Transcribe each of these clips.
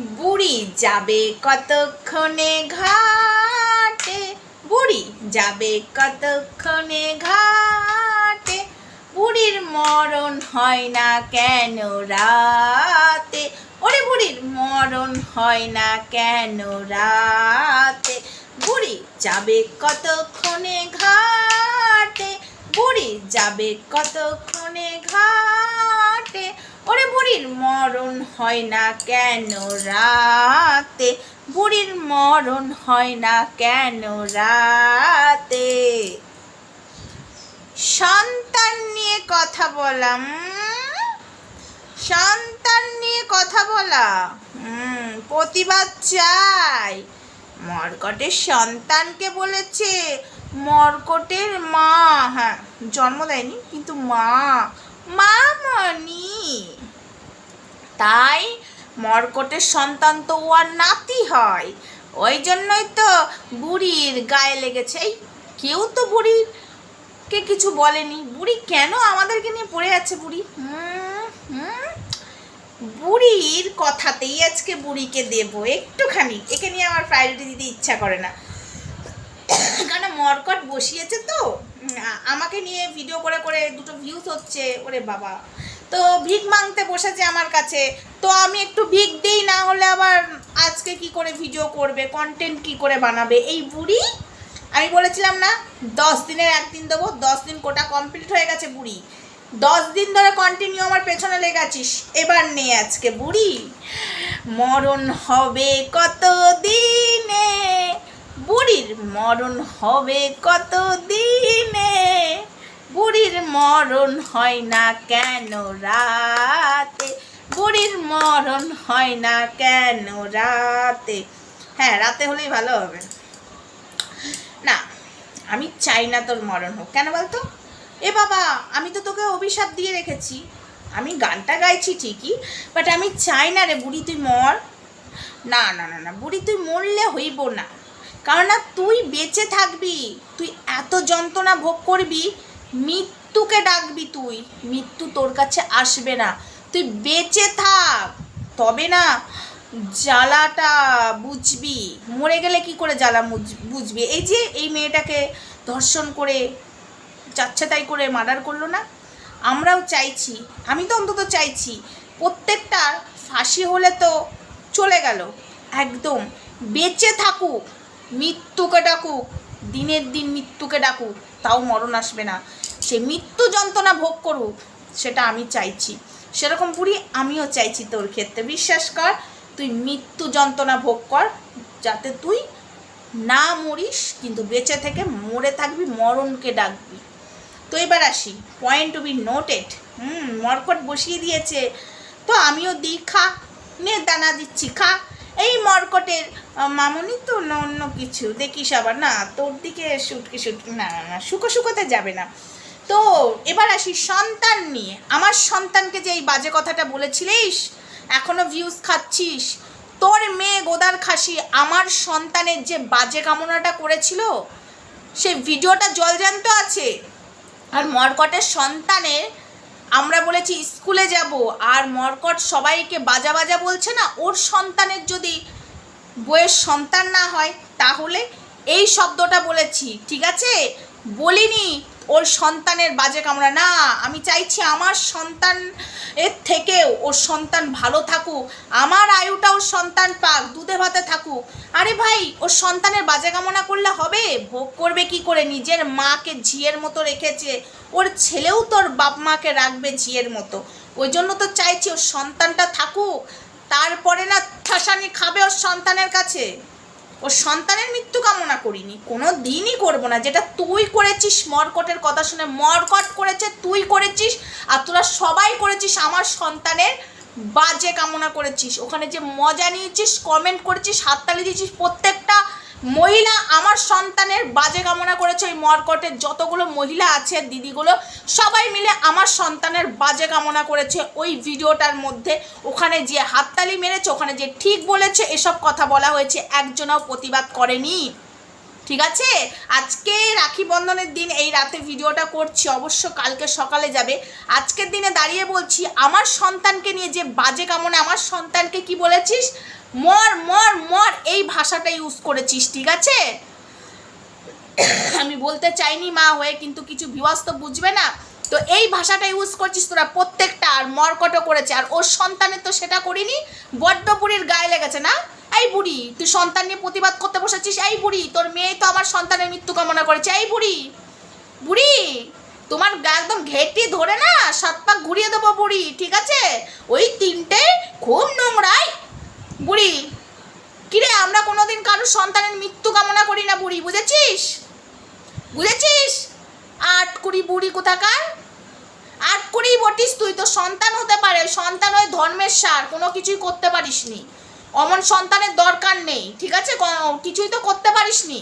বুড়ি যাবে কতক্ষণে ঘাটে? বুড়ি যাবে কতক্ষণে ঘাটে? বুড়ির মরণ হয় না কেন রাতে? ওরে বুড়ির মরণ হয় না কেন রাতে? বুড়ি যাবে কতক্ষণে ঘাটে? বুড়ি যাবে কতক্ষণে ঘাটে? ওরে বুড়ির মরণ হয় না কেন রাতে? বুড়ির মরণ হয় না কেন রাতে? সন্তান নিয়ে কথা বলাম। সন্তান নিয়ে কথা বলা। প্রতিবাদ চাই। মর্কটের সন্তানকে বলেছে, মর্কটের মা। হ্যাঁ জন্ম দেয়নি, কিন্তু মা। মা মনি তাই মর্কটের সন্তান তো ও আর নাতি হয়। ওই জন্যই তো বুড়ির গায়ে লেগেছে। এই কেউ তো বুড়িকে কিছু বলেনি। বুড়ি কেন আমাদেরকে নিয়ে পড়ে আছে বুড়ি? বুড়ির কথাতেই আজকে বুড়িকে দেব। একটুখানি। একে নিয়ে আমার প্রায়োরিটি দিতে ইচ্ছা করে না। কারণ মরকট বসিয়েছে তো। আমাকে নিয়ে ভিডিও করে করে দুটো ভিউজ হচ্ছে, ওরে বাবা। তো ভিক মাংতে বসেছে আমার কাছে। তো আমি একটু ভিক দিই, না হলে আবার আজকে কি করে ভিডিও করবে কন্টেন্ট কি করে বানাবে? এই বুড়ি, আমি বলেছিলাম না, দশ দিনের একদিন দেবো, দশ দিন কোটা কমপ্লিট হয়ে গেছে বুড়ি। দশ দিন ধরে কন্টিনিউ আমার পেছনে লেগেছিস। এবার নে আজকে বুড়ি। মরণ হবে কত দিনে বুড়ির মরণ হবে কত দিনে বুড়ির মরণ হয় না কেন রাতে? বুড়ির মরণ হয় না কেন রাতে? হ্যাঁ রাতে হলেই ভালো হবে। না, আমি চাই না তোর মরণ হোক। কেন বলতো? এ বাবা, আমি তো তোকে অভিশাপ দিয়ে রেখেছি। আমি গানটা গাইছি ঠিকই বাট আমি চাই না রে বুড়ি তুই মর। না না না না, বুড়ি তুই মরলে হইব না। কারণ না তুই বেঁচে থাকবি, তুই এত যন্ত্রণা ভোগ করবি, মৃত্যুকে ডাকবি তুই, মৃত্যু তোর কাছে আসবে না। তুই বেঁচে থাক, তবে না জ্বালাটা বুঝবি। মরে গেলে কি করে জ্বালা বুঝ- বুঝবি? এই যে এই মেয়েটাকে ধর্ষণ করে যাচ্ছে তাই করে মার্ডার করল না? আমরাও চাইছি, আমি তো অন্তত চাইছি, প্রত্যেকটার ফাঁসি হলে তো চলে গেল। একদম, বেঁচে থাকুক। মৃত্যুকে ডাকুক, দিনের দিন মৃত্যুকে ডাকুক, তাও মরণ আসবে না। সে মৃত্যু যন্ত্রণা ভোগ করুক, সেটা আমি চাইছি। সেরকম বুড়ি আমিও চাইছি তোর ক্ষেত্রে। বিশ্বাস কর, তুই মৃত্যু যন্ত্রণা ভোগ কর, যাতে তুই না মরিস, কিন্তু বেঁচে থেকে মরে থাকবি, মরণকে ডাকবি। তো এবার আসি point to be noted hmm, মরকট বসিয়ে দিয়েছে। তো আমিও দিই খা, নে, দানা দিচ্ছি, খা। এই মর্কটের মামনি তো অন্য কিছু। দেখিস আবার না, তোর দিকে শুটকি শুটকি, না না শুকো শুকোতে যাবে না। তো, এবার আসি সন্তান নিয়ে। আমার সন্তানকে যে এই বাজে কথাটা বলেছিলিস, এখনও ভিউজ খাচ্ছিস। তোর মেয়ে গোদার খাসি আমার সন্তানের যে বাজে কামনাটা করেছিল সেই ভিডিওটা জলজান্ত আছে। আর মরকটের সন্তানের আমরা বলেছি স্কুলে যাব আর মর্কট সবাইকে বাজা বাজা বলছে না, ওর সন্তানের যদি বইয়ের সন্তান না হয়, তাহলে এই শব্দটা বলেছি, ঠিক আছে? বলিনি ওর সন্তানের বাজে কামড়া না, আমি চাইছি আমার সন্তান এর থেকেও ওর সন্তান ভালো থাকুক। আমার আয়ুটা ওর সন্তান পাক, দুধে ভাতে থাকুক। আরে ভাই, ওর সন্তানের বাজে কামনা করলে হবে? ভোগ করবে কি করে? নিজের মাকে ঝিয়ের মতো রেখেছে। ওর ছেলেও তোর বাপ মাকে রাখবে ঝিয়ের মতো। ওই জন্য তো চাইছি ওর সন্তানটা থাকুক। তারপরে না, ঠাসানি খাবে ওর সন্তানের কাছে। ওর সন্তানের মৃত্যু কামনা করিনি, কোনো দিনই করব না। যেটা তুই করেছিস, মরকটের কথা শুনে মরকট করেছে, তুই করেছিস, আর তোরা সবাই করেছিস, আমার সন্তানের বাজে কামনা করেছিস। ওখানে যে মজা নিয়েছিস কমেন্ট করেছিস, হাততালি দিয়েছিস, প্রত্যেকটা মহিলা আমার সন্তানের বাজে কামনা করেছে। ওই মরকটের যতগুলো মহিলা আছে, দিদিগুলো, সবাই মিলে আমার সন্তানের বাজে কামনা করেছে। ওই ভিডিওটার মধ্যে ওখানে যে হাততালি মেরেছে, ওখানে যে ঠিক বলেছে, এসব কথা বলা হয়েছে। একজনও প্রতিবাদ করেনি। ঠিক আছে? আজকে রাখি বন্ধনের দিন, এই রাতে ভিডিওটা করছি। অবশ্য কালকে সকালে যাবে। আজকের দিনে দাঁড়িয়ে বলছি, আমার সন্তানকে নিয়ে যে বাজে কামনে, আমার সন্তানকে কি বলেছিস? মর মর মর, এই ভাষাটা ইউজ করেছিস, ঠিক আছে? আমি বলতে চাইনি মা হয়ে, কিন্তু কিছু ভিউয়ার্স তো বুঝবে না। তো এই ভাষাটা ইউজ করছিস তোরা প্রত্যেকটা, আর মরকটও করেছে, আর ওর সন্তানের তো সেটা করিনি, বড্ড বুড়ির গায়ে লেগেছে না? এই বুড়ি, তুই সন্তান নিয়ে প্রতিবাদ করতে বসেছিস? এই বুড়ি, তোর মেয়ে তো আমার সন্তানের মৃত্যু কামনা করেছে, এই বুড়ি বুড়ি, তোমার একদম ঘেটি ধরে না, সাত পাক ঘুরিয়ে দেবো বুড়ি, ঠিক আছে? ওই তিনটে খুব নোংরাই বুড়ি কিরে আমরা কোনোদিন কারোর সন্তানের মৃত্যু কামনা করি না বুড়ি বুঝেছিস বুঝেছিস আট কুড়ি বুড়ি কোথাকার? আট কুড়ি বটিস, তুই তো সন্তান হতে পারে, সন্তান হয় ধর্মের সার, কোনো কিছুই করতে পারিস নি অমন সন্তানের দরকার নেই, ঠিক আছে? কিছুই তো করতে পারিস নি,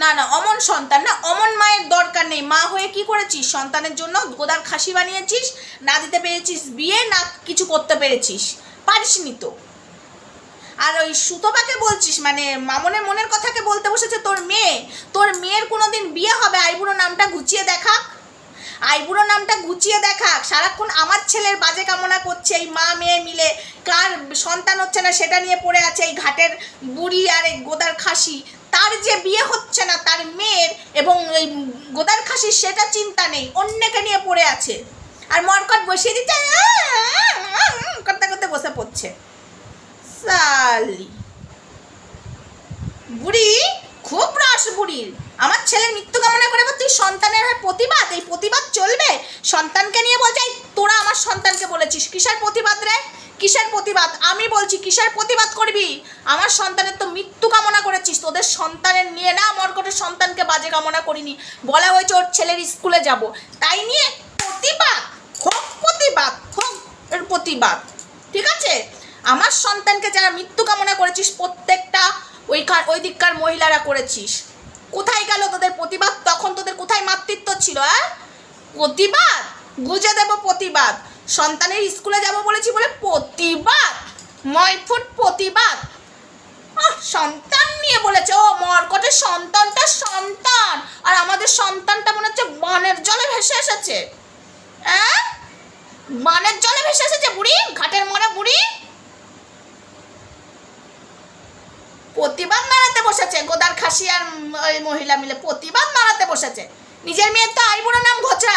না না অমন সন্তান না, অমন মায়ের দরকার নেই। মা হয়ে কি করেছিস? সন্তানের জন্য গোদার খাসি বানিয়েছিস, না দিতে পেরেছিস বিয়ে, না কিছু করতে পেরেছিস। পারিস নি তো। আর ওই সুতপাকে বলছিস মানে মামনের মনের কথাকে বলতে বসেছে তোর মেয়ে। তোর মেয়ের কোনোদিন বিয়ে হবে? আইবুড়ো নামটা গুছিয়ে দেখা আইবুড়ো নামটা গুছিয়ে দেখা সারাক্ষণ আমার ছেলের বাজে কামনা করছে, এই মা মেয়ে মিলে। কার সন্তান হচ্ছে না সেটা নিয়ে পড়ে আছে এই ঘাটের বুড়ি আর এই গোদার খাসি। তার যে বিয়ে হচ্ছে না, তার মেয়ের এবং এই গোদার খাসির সেটা চিন্তা নেই, অন্যকে নিয়ে পড়ে আছে। আর মরকট বসিয়ে দিচ্ছে করতে করতে বসে পড়ছে। সালি। বুড়ি খুব রস বুড়ির আমার ছেলের মৃত্যু কামনা করে তুই সন্তানের হয় প্রতিবাদ এই প্রতিবাদ চলবে? সন্তানকে নিয়ে বলছে "এই, তোরা আমার সন্তানকে বলেছিস কিসের প্রতিবাদ রে? কিসের প্রতিবাদ? আমি বলছি কিসের প্রতিবাদ করবি? আমার সন্তানের তো মৃত্যু কামনা করেছিস তোদের সন্তানের নিয়ে না মরকটের সন্তানকে বাজে কামনা করিনি। বলা হয়েছে ওর ছেলের স্কুলে যাব। তাই নিয়ে প্রতিবাদ হোক প্রতিবাদ হোক এর প্রতিবাদ। ঠিক আছে? আমার সন্তানকে যারা মৃত্যু কামনা করেছিস, প্রত্যেকটা ওইখান ওই দিককার মহিলারা করেছিস। কোথায় গেল তোদের প্রতিবাদ? তখন তোদের কোথায় মাতৃত্ব ছিল হ্যাঁ প্রতিবাদ? গুজে দেব প্রতিবাদ। সন্তানের স্কুলে যাব বলেছি বলে প্রতিবাদ? ময়ফুট প্রতিবাদ? সন্তান নিয়ে বলেছে। ও মরকটের সন্তানটা সন্তান। আর আমাদের সন্তানটা মনে হচ্ছে বানের জলে ভেসে এসেছে। হ্যাঁ বানের জলে ভেসে এসেছে বুড়ি, ঘাটের মনে বুড়ি। প্রতিবাদ মারাতে বসেছে। গোদার খাসি আর ওই মহিলা মিলে প্রতিবাদ মারাতে বসেছে। নিজের মেয়ের তো আইবুড়ো নাম ঘোচা।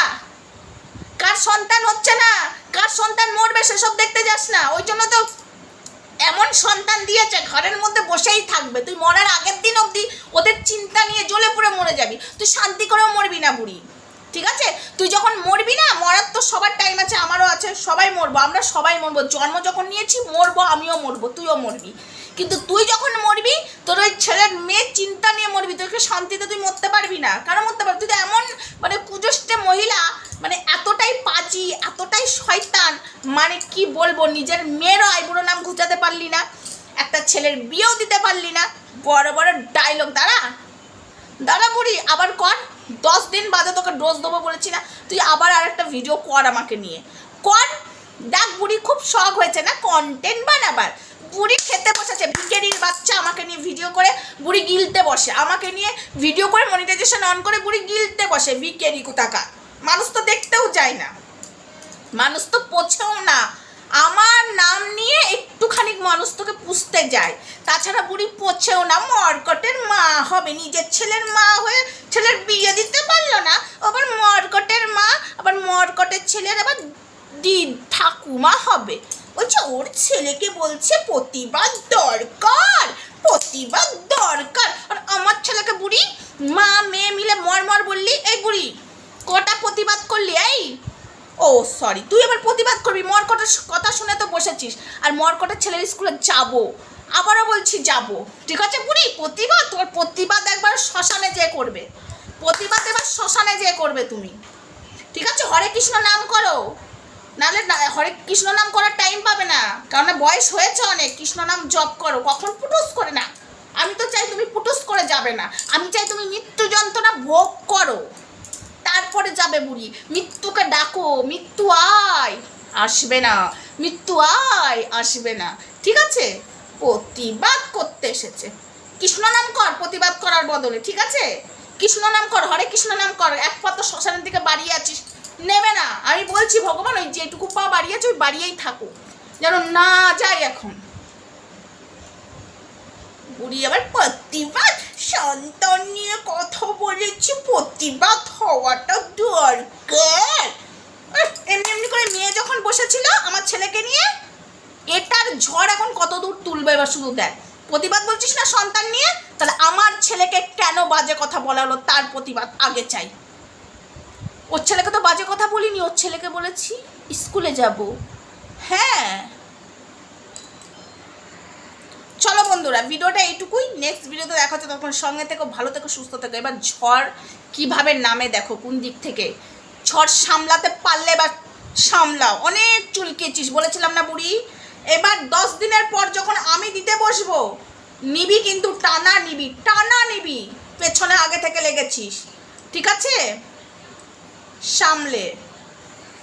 কার সন্তান হচ্ছে না? কার সন্তান মরবে সেসব দেখতে যাস না। ওই জন্য তো এমন সন্তান দিয়েছে, ঘরের মধ্যে বসেই থাকবে। তুই মরার আগের দিন অবধি ওদের চিন্তা নিয়ে জ্বলে পুড়ে মরে যাবি। তুই শান্তি করেও মরবি না বুড়ি। ঠিক আছে? তুই যখন মরবি না, মরার তো সবার টাইম আছে, আমারও আছে, সবাই মরবো, আমরা সবাই মরবো। জন্ম যখন নিয়েছি, মরবো, আমিও মরবো, তুইও মরবি। কিন্তু তুই যখন মরবি, তোর ওই ছেলের মেয়ের চিন্তা নিয়ে মরবি, তোকে শান্তিতে তুই মরতে পারবি না। কেন মরতে পারবি? তুই তো এমন মানে কুজষ্টে মহিলা মানে এতটাই পাজি, এতটাই শয়তান মানে কি বলব, নিজের মেয়েরও আইবুড়ো নাম ঘুচাতে পারলি না, একটা ছেলের বিয়েও দিতে পারলি না। বড় বড় ডায়লগ দাঁড়া। দাঁড়া বুড়ি, আবার কর। দশ দিন বাদে তোকে ডোজ দেবো বলেছি না। তুই আবার আর একটা ভিডিও কর আমাকে নিয়ে। কর। দেখ বুড়ি, খুব শখ হয়েছে না? কন্টেন্ট বানাবার। বুড়ি খেতে বসেছে। ভিকেরির বাচ্চা আমাকে নিয়ে ভিডিও করে বুড়ি গিলতে বসে। আমাকে নিয়ে ভিডিও করে মনিটাইজেশন অন করে বুড়ি গিলতে বসে। ভিকেরি কোথাকা মানুষ তো দেখতেও যায় না। মানুষ তো পছেও না। আমার নাম নিয়ে একটুখানি মানুষ তোকে পুষতে যায়। তাছাড়া বুড়ি পছেও না, মর্কটের মা হবে। নিজের ছেলের মা হয়ে ছেলের বিয়ে দিতে পারল না। আবার মর্কটের মা, আবার মর্কটের ছেলের আবার দি ঠাকুমা হবে। বলছে, ওর ছেলেকে বলছে প্রতিবাদ দরকার প্রতিবাদ দরকার। আর আমার ছেলেকে বুড়ি, মা, মেয়ে মিলে মর মর বললি, এই বুড়ি, কটা প্রতিবাদ করলি, এই? ও সরি তুই আবার প্রতিবাদ করবি মরকটের কথা শুনে তো বসেছিস, আর মরকটের ছেলের স্কুলে যাব, আবারও বলছি যাব। ঠিক আছে বুড়ি, প্রতিবাদ? তোমার প্রতিবাদ একবার শ্মশানে যেয়ে করবে, প্রতিবাদ এবার শ্মশানে যেয়ে করবে তুমি। ঠিক আছে, হরে কৃষ্ণ নাম করো। নাহলে হরে কৃষ্ণ নাম করার টাইম পাবে না। কারণ বয়স হয়েছে অনেক, কৃষ্ণ নাম জপ করো, কখন পুটুস করে না। আমি তো চাই তুমি পুটুস করে যাবে না। আমি চাই তুমি মৃত্যু যন্ত্রণা ভোগ করো। তারপরে যাবে বুড়ি। মৃত্যুকে ডাকো, মৃত্যু আয়, আসবে না। মৃত্যু আয়, আসবে না। ঠিক আছে? প্রতিবাদ করতে এসেছে। কৃষ্ণ নাম কর, প্রতিবাদ করার বদলে। ঠিক আছে? কৃষ্ণ নাম কর, হরে কৃষ্ণ নাম কর। এক পাত্র শ্মশানের দিকে বাড়িয়ে আছিস। আমি বলছি, ভগবান, ওই যেটুকু পা বাড়িয়েছে, ওই বাড়িয়েই থাকো। যেন না যায় এখন। বুড়ি আবার প্রতিবাদ, সন্তান নিয়ে কথা বলেছি, প্রতিবাদ হওয়াটা দরকার। এমনি এমনি করে মেয়ে যখন বসেছিল আমার ছেলেকে নিয়ে, এটার ঝড় এখন কত দূর তুলবে এবার শুধু দেখ। প্রতিবাদ বলছিস না সন্তান নিয়ে? তাহলে আমার ছেলেকে কেন বাজে কথা বলা হলো? তার প্রতিবাদ আগে চাই। ওর ছেলেকে তো বাজে কথা বলিনি, ওর ছেলেকে বলেছি স্কুলে যাব। হ্যাঁ। চলো বন্ধুরা, ভিডিওটা এইটুকুই। নেক্সট ভিডিওতে দেখা হচ্ছে তখন সঙ্গে থেকো, ভালো থেকো, সুস্থ থেকো। এবার ঝড় কীভাবে নামে দেখো, কোন দিক থেকে? ঝড় সামলাতে পারলে বা সামলাও। অনেক চুলকেছিস, বলেছিলাম না বুড়ি? এবার দশ দিনের পর যখন আমি দিতে বসবো, নিবি কিন্তু টানা নিবি টানা নিবি। পেছনে আগে থেকে লেগেছিস। ঠিক আছে? সামলে।